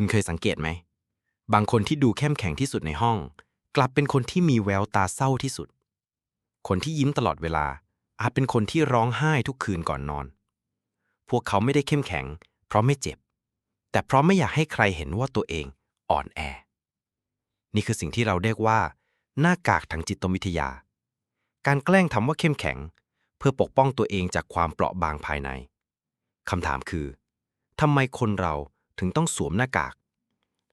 คุณเคยสังเกตไหม บางคนที่ดูเข้มแข็งที่สุดในห้อง กลับเป็นคนที่มีแววตาเศร้าที่สุด คนที่ยิ้มตลอดเวลา อาจเป็นคนที่ร้องไห้ทุกคืนก่อนนอน พวกเขาไม่ได้เข้มแข็ง เพราะไม่เจ็บ แต่เพราะไม่อยากให้ใครเห็นว่าตัวเองอ่อนแอ นี่คือสิ่งที่เราเรียกว่า หน้ากากทางจิตวิทยา การแกล้งทำว่าเข้มแข็ง เพื่อปกป้องตัวเองจากความเปราะบางภายในคำถามคือทำไมคนเรา ถึงต้องสวมหน้ากาก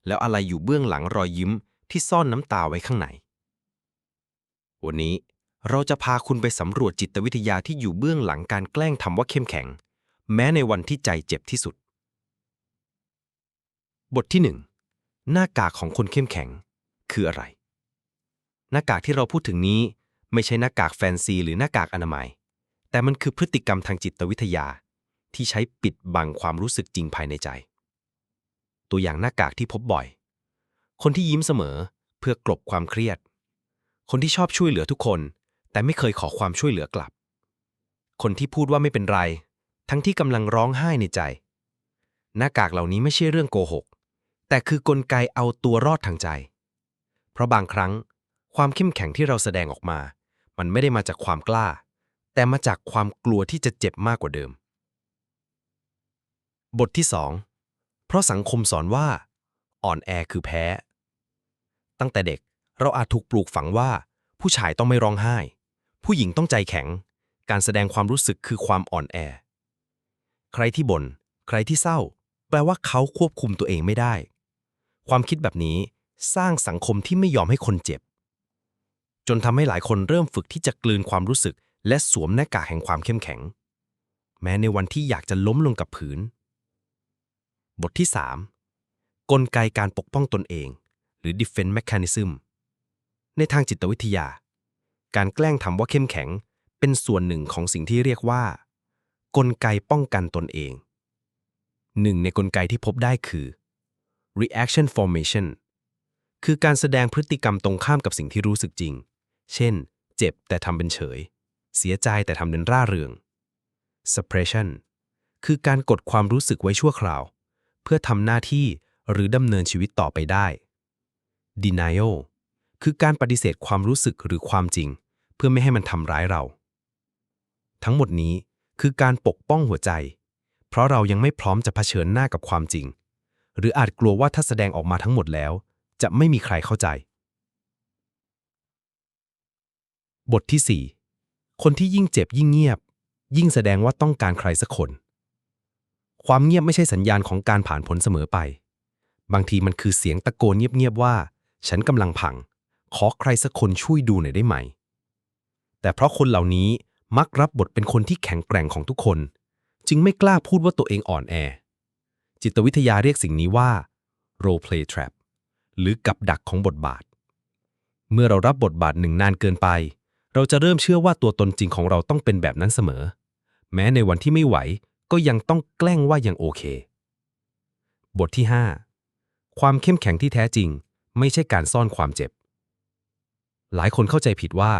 แล้วอะไรอยู่เบื้องหลังรอยยิ้มที่ซ่อนน้ำตาไว้ข้างใน วันนี้เราจะพาคุณไปสำรวจจิตวิทยาที่อยู่เบื้องหลังการแกล้งทำว่าเข้มแข็ง แม้ในวันที่ใจเจ็บที่สุด บทที่ 1 หน้ากากของคนเข้มแข็ง คืออะไร หน้ากากที่เราพูดถึงนี้ไม่ใช่หน้ากากแฟนซี หรือหน้ากากอนามัย แต่มันคือพฤติกรรมทางจิตวิทยา ที่ใช้ปิดบังความรู้สึกจริงภายในใจ ตัวอย่างหน้ากากที่พบบ่อย คนที่ยิ้มเสมอเพื่อกลบความเครียด คนที่ชอบช่วยเหลือทุกคน แต่ไม่เคยขอความช่วยเหลือกลับ คนที่พูดว่าไม่เป็นไร ทั้งที่กำลังร้องไห้ในใจ หน้ากากเหล่านี้ไม่ใช่เรื่องโกหก แต่คือกลไกเอาตัวรอดทางใจ เพราะบางครั้ง ความเข้มแข็งที่เราแสดงออกมา มันไม่ได้มาจากความกล้า แต่มาจากความกลัวที่จะเจ็บมากกว่าเดิม บทที่ 2 เพราะสังคมสอนว่า อ่อนแอคือแพ้ ตั้งแต่เด็กเราอาจถูกปลูกฝังว่า ผู้ชายต้องไม่ร้องไห้ ผู้หญิงต้องใจแข็ง การแสดงความรู้สึกคือความอ่อนแอ ใครที่บน่นใครที่เศร้า แปลว่าเขาควบคุมตัวเองไม่ได้ ความคิดแบบนี้สร้างสังคมที่ไม่ยอมให้คนเจ็บ จนทำให้หลายคนเริ่มฝึกที่จะกลืนความรู้สึก และสวมหน้ากากแห่งความเข้มแข็ง แม้ในวันที่อยากจะล้มลงกับผืน บทที่ 3 กลไกการปกป้องตนเอง หรือ defense mechanism ในทางจิตวิทยา การแกล้งทำว่าเข้มแข็ง เป็นส่วนหนึ่งของสิ่งที่เรียกว่า กลไกป้องกันตนเอง หนึ่งในกลไกที่พบได้คือ reaction formation คือการแสดงพฤติกรรมตรงข้ามกับสิ่งที่รู้สึกจริง เช่น เจ็บแต่ทำเป็นเฉย เสียใจแต่ทำเป็นร่าเริง suppression คือการกดความรู้สึกไว้ชั่วคราว เพื่อทำหน้าที่หรือดำเนินชีวิตต่อไปได้ denial คือการปฏิเสธความรู้สึกหรือความจริง เพื่อไม่ให้มันทำร้ายเรา ทั้งหมดนี้คือการปกป้องหัวใจ เพราะเรายังไม่พร้อมจะเผชิญหน้ากับความจริง หรืออาจกลัวว่าถ้าแสดงออกมาทั้งหมดแล้ว จะไม่มีใครเข้าใจ บทที่ 4 คนที่ยิ่งเจ็บยิ่งเงียบ ยิ่งแสดงว่าต้องการใครสักคน ความเงียบไม่ใช่สัญญาณของการผ่านผลเสมอไป บางทีมันคือเสียงตะโกนเงียบๆว่า ฉันกำลังพัง ขอใครสักคนช่วยดูหน่อยได้ไหม แต่เพราะคนเหล่านี้มักรับบทเป็นคนที่แข็งแกร่งของทุกคน จึงไม่กล้าพูดว่าตัวเองอ่อนแอ จิตวิทยาเรียกสิ่งนี้ว่า role play trap หรือกับดักของบทบาท เมื่อเรารับบทบาทหนึ่งนานเกินไป เราจะเริ่มเชื่อว่าตัวตนจริงของเราต้องเป็นแบบนั้นเสมอ แม้ในวันที่ไม่ไหว ก็ยังต้องแกล้งว่ายังโอเค บทที่ 5 ความเข้มแข็งที่แท้จริง ไม่ใช่การซ่อนความเจ็บ หลายคนเข้าใจผิดว่า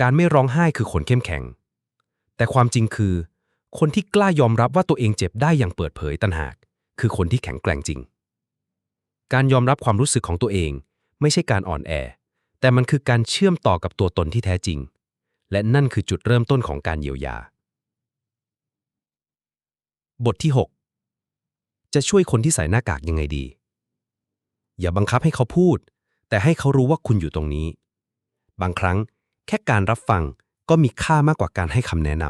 การไม่ร้องไห้คือคนเข้มแข็ง แต่ความจริงคือ คนที่กล้ายอมรับว่าตัวเองเจ็บได้อย่างเปิดเผยตันหาก คือคนที่แข็งแกร่งจริง การยอมรับความรู้สึกของตัวเอง ไม่ใช่การอ่อนแอ แต่มันคือการเชื่อมต่อกับตัวตนที่แท้จริง และนั่นคือจุดเริ่มต้นของการเยียวยา บทที่ 6 จะช่วยคนที่ใส่หน้ากากยังไงดี อย่าบังคับให้เขาพูด แต่ให้เขารู้ว่าคุณอยู่ตรงนี้ บางครั้งแค่การรับฟังก็มีค่ามากกว่าการให้คำแนะน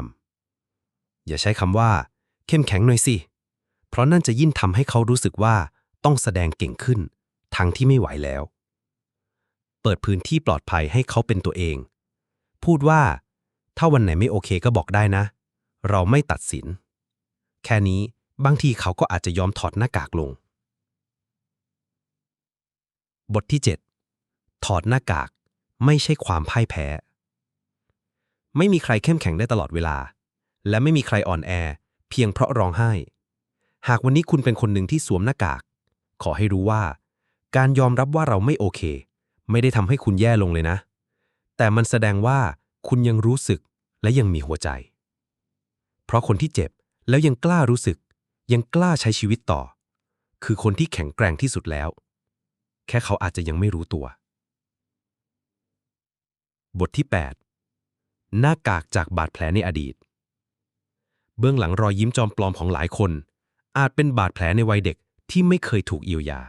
ำอย่าใช้คำว่า เข้มแข็งหน่อยสิ เพราะนั่นจะยิ่งทำให้เขารู้สึกว่าต้องแสดงเก่งขึ้น ทั้งที่ไม่ไหวแล้ว เปิดพื้นที่ปลอดภัยให้เขาเป็นตัวเอง พูดว่า ถ้าวันไหนไม่โอเคก็บอกได้นะ เราไม่ตัดสิน แค่นี้บางทีเขาก็อาจจะยอมถอดหน้ากากลง บทที่ 7 ถอดหน้ากากไม่ใช่ความพ่ายแพ้ ไม่มีใครเข้มแข็งได้ตลอดเวลา และไม่มีใครอ่อนแอ เพียงเพราะร้องไห้ หากวันนี้คุณเป็นคนหนึ่งที่สวมหน้ากาก ขอให้รู้ว่า การยอมรับว่าเราไม่โอเค ไม่ได้ทำให้คุณแย่ลงเลยนะ แต่มันแสดงว่าคุณยังรู้สึกและยังมีหัวใจ เพราะคนที่เจ็บ แล้วยังกล้ารู้สึก ยังกล้าใช้ชีวิตต่อ คือคนที่แข็งแกร่งที่สุดแล้ว แค่เขาอาจจะยังไม่รู้ตัว บทที่ 8 หน้ากากจากบาดแผลในอดีต เบื้องหลังรอยยิ้มจอมปลอมของหลายคน อาจเป็นบาดแผลในวัยเด็กที่ไม่เคยถูกเยียวยา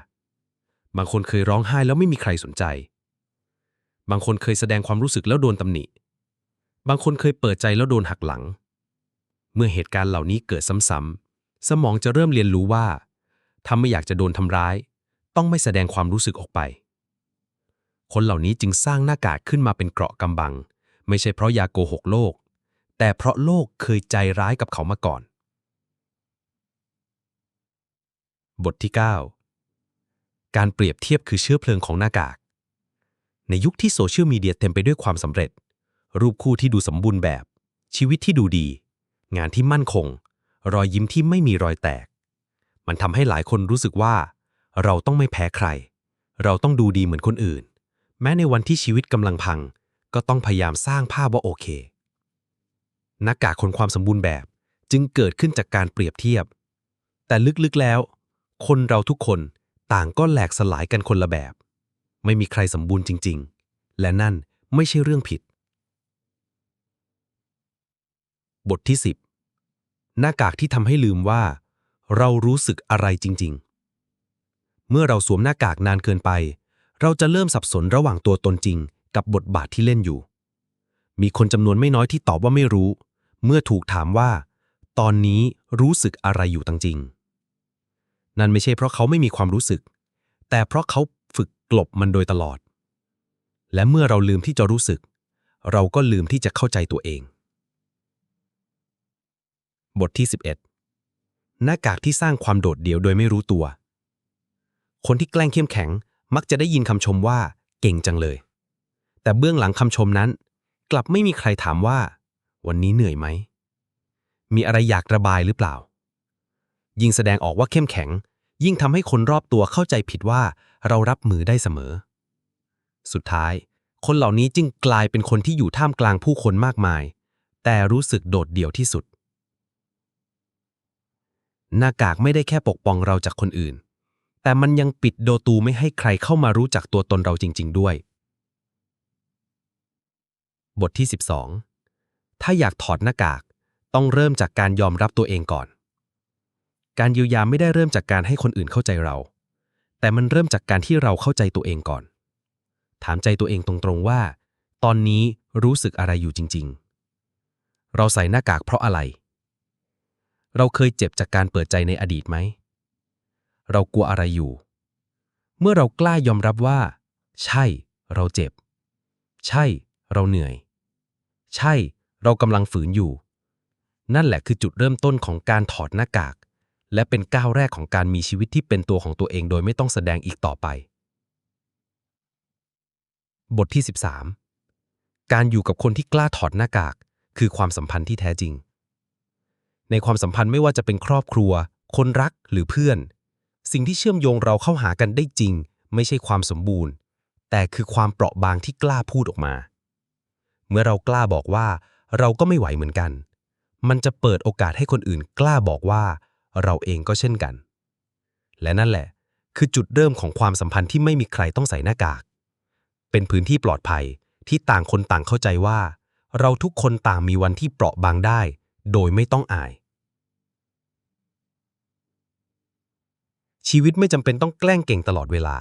บางคนเคยร้องไห้แล้วไม่มีใครสนใจ บางคนเคยแสดงความรู้สึกแล้วโดนตำหนิ บางคนเคยเปิดใจแล้วโดนหักหลัง เมื่อเหตุการณ์เหล่านี้เกิดซ้ำๆ สมองจะเริ่มเรียนรู้ว่า ถ้าไม่อยากจะโดนทำร้าย ต้องไม่แสดงความรู้สึกออกไป คนเหล่านี้จึงสร้างหน้ากากขึ้นมาเป็นเกราะกำบัง ไม่ใช่เพราะอยากโกหกโลก แต่เพราะโลกเคยใจร้ายกับเขามาก่อน บทที่ 9 การเปรียบเทียบคือเชื้อเพลิงของหน้ากาก ในยุคที่โซเชียลมีเดียเต็มไปด้วยความสำเร็จ รูปคู่ที่ดูสมบูรณ์แบบ ชีวิตที่ดูดี งานที่มั่นคง รอยยิ้มที่ไม่มีรอยแตก มันทำให้หลายคนรู้สึกว่า เราต้องไม่แพ้ใคร เราต้องดูดีเหมือนคนอื่น แม้ในวันที่ชีวิตกำลังพัง ก็ต้องพยายามสร้างภาพว่าโอเคหน้ากากคนความสมบูรณ์แบบจึงเกิดขึ้นจากการเปรียบเทียบ แต่ลึกๆแล้ว คนเราทุกคนต่างก็แหลกสลายกันคนละแบบ ไม่มีใครสมบูรณ์จริง ๆ และนั่นไม่ใช่เรื่องผิด บทที่ 10 หน้ากากที่ทำให้ลืมว่า เรารู้สึกอะไรจริง ๆ เมื่อเราสวมหน้ากากนานเกินไป เราจะเริ่มสับสนระหว่างตัวตนจริง กับบทบาทที่เล่นอยู่ มีคนจำนวนไม่น้อยที่ตอบว่าไม่รู้ เมื่อถูกถามว่า ตอนนี้รู้สึกอะไรอยู่ตั้งจริง นั่นไม่ใช่เพราะเขาไม่มีความรู้สึก แต่เพราะเขาฝึกกลบมันโดยตลอด และเมื่อเราลืมที่จะรู้สึก เราก็ลืมที่จะเข้าใจตัวเอง บทที่ 11 หน้ากากที่สร้างความโดดเดี่ยวโดยไม่รู้ตัว คนที่แกล้งเข้มแข็งมักจะได้ยินคำชมว่า เก่งจังเลย แต่เบื้องหลังคำชมนั้น กลับไม่มีใครถามว่า วันนี้เหนื่อยไหม มีอะไรอยากระบายหรือเปล่า ยิ่งแสดงออกว่าเข้มแข็ง ยิ่งทำให้คนรอบตัวเข้าใจผิดว่าเรารับมือได้เสมอ สุดท้าย คนเหล่านี้จึงกลายเป็นคนที่อยู่ท่ามกลางผู้คนมากมาย แต่รู้สึกโดดเดี่ยวที่สุด หน้ากากไม่ได้แค่ปกป้องเราจากคนอื่น แต่มันยังปิดโดตูไม่ให้ใครเข้ามารู้จักตัวตนเราจริง ๆ ด้วย บทที่ 12 ถ้าอยากถอดหน้ากาก ต้องเริ่มจากการยอมรับตัวเองก่อน การเยียวยาไม่ได้เริ่มจากการให้คนอื่นเข้าใจเรา แต่มันเริ่มจากการที่เราเข้าใจตัวเองก่อน ถามใจตัวเองตรงๆว่า ตอนนี้รู้สึกอะไรอยู่จริง ๆ เราใส่หน้ากากเพราะอะไร เราเคยเจ็บจากการเปิดใจในอดีตไหม เรากลัวอะไรอยู่ เมื่อเรากล้ายอมรับว่า ใช่ เราเจ็บ ใช่ เราเหนื่อย ใช่ เรากำลังฝืนอยู่ นั่นแหละคือจุดเริ่มต้นของการถอดหน้ากาก และเป็นก้าวแรกของการมีชีวิตที่เป็นตัวของตัวเองโดยไม่ต้องแสดงอีกต่อไป บทที่ 13 การอยู่กับคนที่กล้าถอดหน้ากาก คือความสัมพันธ์ที่แท้จริง ในความสัมพันธ์ไม่ว่าจะเป็นครอบครัว คนรักหรือเพื่อน สิ่งที่เชื่อมโยงเราเข้าหากันได้จริง ไม่ใช่ความสมบูรณ์ แต่คือความเปราะบางที่กล้าพูดออกมา เมื่อเรากล้าบอกว่า เราก็ไม่ไหวเหมือนกัน มันจะเปิดโอกาสให้คนอื่นกล้าบอกว่า เราเองก็เช่นกัน และนั่นแหละ คือจุดเริ่มของความสัมพันธ์ที่ไม่มีใครต้องใส่หน้ากาก เป็นพื้นที่ปลอดภัยที่ต่างคนต่างเข้าใจว่า เราทุกคนต่างมีวันที่เปราะบางได้ โดยไม่ต้องอาย ชีวิตไม่จำเป็นต้องแกล้งเก่งตลอดเวลา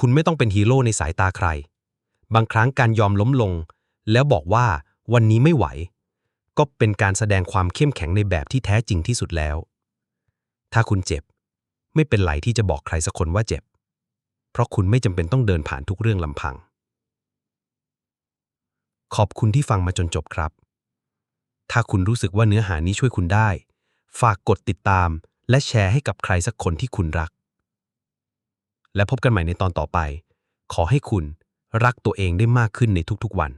คุณไม่ต้องเป็นฮีโร่ในสายตาใคร บางครั้งการยอมล้มลง แล้วบอกว่าวันนี้ไม่ไหว ก็เป็นการแสดงความเข้มแข็งในแบบที่แท้จริงที่สุดแล้ว ถ้าคุณเจ็บ ไม่เป็นไรที่จะบอกใครสักคนว่าเจ็บ เพราะคุณไม่จำเป็นต้องเดินผ่านทุกเรื่องลำพัง ขอบคุณที่ฟังมาจนจบครับ ถ้าคุณรู้สึกว่าเนื้อหานี้ช่วยคุณได้ ฝากกดติดตาม และแชร์ให้กับใครสักคนที่คุณรัก และพบกันใหม่ในตอนต่อไป ขอให้คุณรักตัวเองได้มากขึ้นในทุกๆวัน